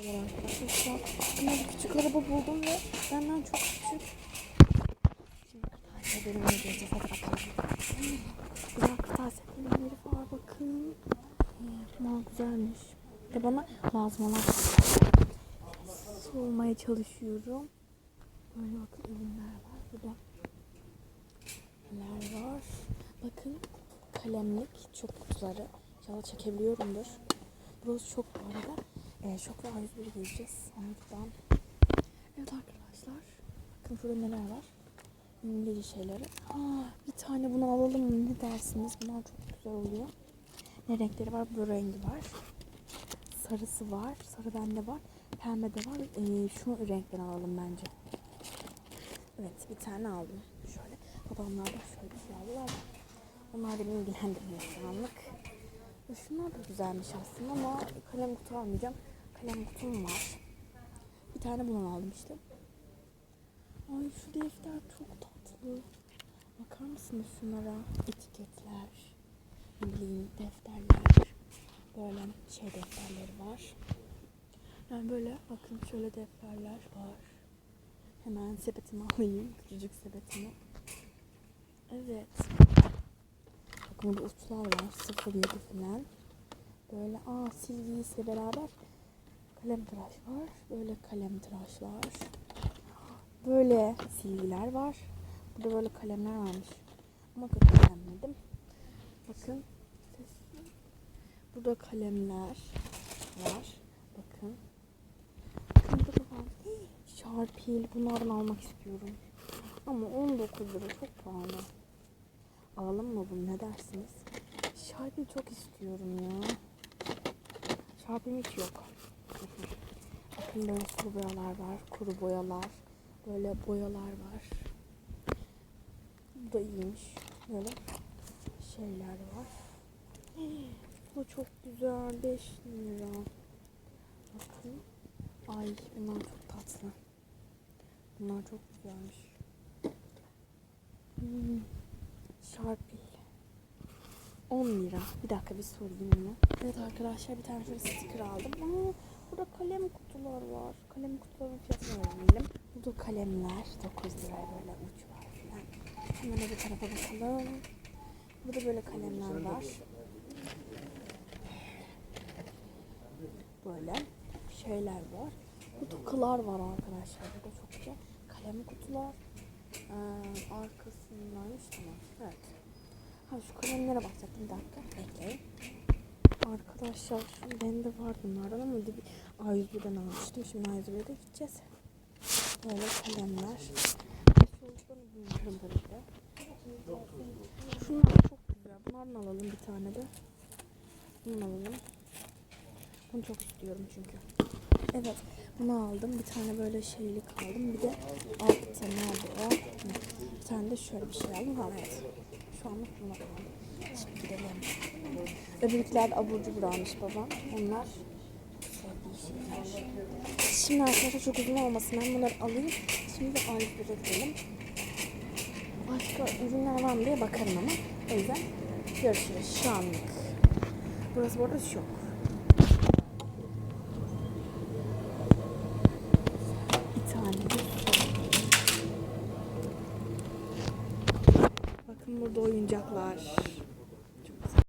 Arkadaşlar ben bir küçük araba buldum ve benden çok küçük. Şimdi kırtasiye var bakın. Bunlar güzelmiş. De bana olan soğumaya çalışıyorum. Böyle bakın ürünler var. Burada neler var. Bakın kalemlik çok kutuları. İnşallah çekebiliyorumdur. Burası çok bu arada. Ee, şok ve A101'e gireceğiz. Oradan. Evet arkadaşlar. Bakın şurada neler var. İngilizce şeyleri. Aa, bir tane bunu alalım mı? Ne dersiniz? Bunlar çok güzel oluyor. Ne renkleri var? Bu rengi var. Sarısı var. Sarı bende var. Pembe de var. Ee, şu renkten alalım bence. Evet bir tane aldım. Şöyle. Babamlar da şöyle şey aldılar. Onlar beni ilgilendirmiyor şu anlık. Şunlar da güzelmiş aslında ama kalem kutu almayacağım. Kalem kutum var. Bir tane bundan aldım işte. Ay şu defter çok tatlı. Bakar mısınız şunlara? Etiketler. Ne bileyim defterler. Böyle şey defterleri var. Yani böyle bakın şöyle defterler var. Hemen sepetimi alayım. Küçücük sepetimi. Evet. Bakın burada uçlar var. 07 falan. Böyle aa silgisiyle beraber kalem tıraş var. Böyle kalem tıraşlar. Böyle silgiler var. Burada böyle kalemler varmış. Ama kötü. Bakın. Burada kalemler var. Bakın. Bakın burada var. Şarpil. Bunlardan almak istiyorum. Ama 19 lira çok pahalı. Alalım mı bunu ne dersiniz? Şarpil çok istiyorum ya. Şarpil hiç yok. Bakın böyle sulu boyalar var. Kuru boyalar. Böyle boyalar var. Bu da iyiymiş. Böyle şeyler var. Bu çok güzel. 5 lira. Bakın. Ay bunlar çok tatlı. Bunlar çok güzelmiş. Hmm. Sharpie. 10 lira. Bir dakika bir sorayım onu. Evet arkadaşlar bir tane şöyle sticker aldım. Aa, burada kalem kutular var. Kalem kutuların fiyatını öğrenelim. Burada kalemler 9 lira böyle uç var falan. Hemen öbür tarafa bakalım. Burada böyle kalemler var. Böyle şeyler var. Bu tokalar var arkadaşlar. Burada çok güzel. Kalem kutular. Ee, arkasındaymış tamam. Evet. Ha şu kalemlere bakacaktım bir dakika. Bekleyin. Arkadaşlar şu bende var bunlardan ama bir A101'den almıştım. Şimdi A101'de gideceğiz. Böyle kalemler. Şunlar çok güzel. Bunlardan alalım bir tane de. Bunu alalım. Bunu çok istiyorum çünkü. Evet bunu aldım. Bir tane böyle şeylik aldım. Bir de altta? Ne? Bir tane de şöyle bir şey aldım. Evet. Şu anlık aldım. Şimdi gidelim. Öbürküler abur cubur almış babam. Onlar. Şimdi arkadaşlar çok uzun olmasın. Ben bunları alayım. Şimdi de A101'e gidelim. Başka ürünler var mı diye bakarım ama. O yüzden görüşürüz şu anlık. Burası bu arada şok. Bir burada oyuncaklar.